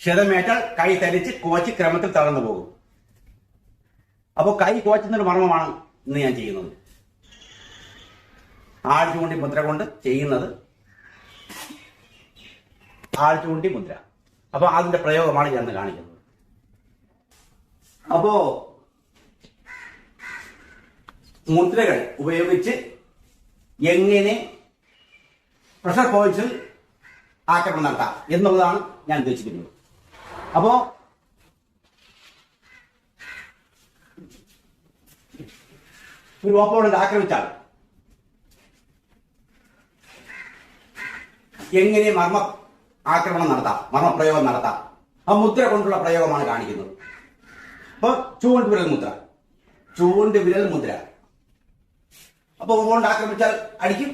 ക്ഷതമേറ്റാൽ കൈ തരിച്ച് കോച്ച് ക്രമത്തിൽ തളർന്നു പോകും. അപ്പോൾ കൈ കോച്ചുന്നൊരു മർമ്മമാണ് ഇന്ന് ഞാൻ ചെയ്യുന്നത്. ആഴ്ചൂണ്ടി മുദ്ര കൊണ്ട് ചെയ്യുന്നത് ആഴ്ചൂണ്ടി മുദ്ര. അപ്പോൾ അതിന്റെ പ്രയോഗമാണ് ഞാൻ കാണിക്കുന്നത്. അപ്പോ മുദ്രകൾ ഉപയോഗിച്ച് എങ്ങനെ പ്രഷർ പോയിന്റ്സിൽ ആക്രമണം നടത്താം എന്നുള്ളതാണ് ഞാൻ ഉദ്ദേശിക്കുന്നത്. അപ്പോ ഒരു ഓപ്പോണന്റ് ആക്രമിച്ചാൽ എങ്ങനെ മർമ്മ ആക്രമണം നടത്താം? മർമ്മപ്രയോഗം നടത്താം? ആ മുദ്ര കൊണ്ടുള്ള പ്രയോഗമാണ് കാണിക്കുന്നത്. അപ്പൊ ചൂണ്ട് വിരൽ മുദ്ര. ചൂണ്ട് വിരൽ മുദ്ര. അപ്പൊ ഓപ്പോണന്റ് ആക്രമിച്ചാൽ അടിക്കും.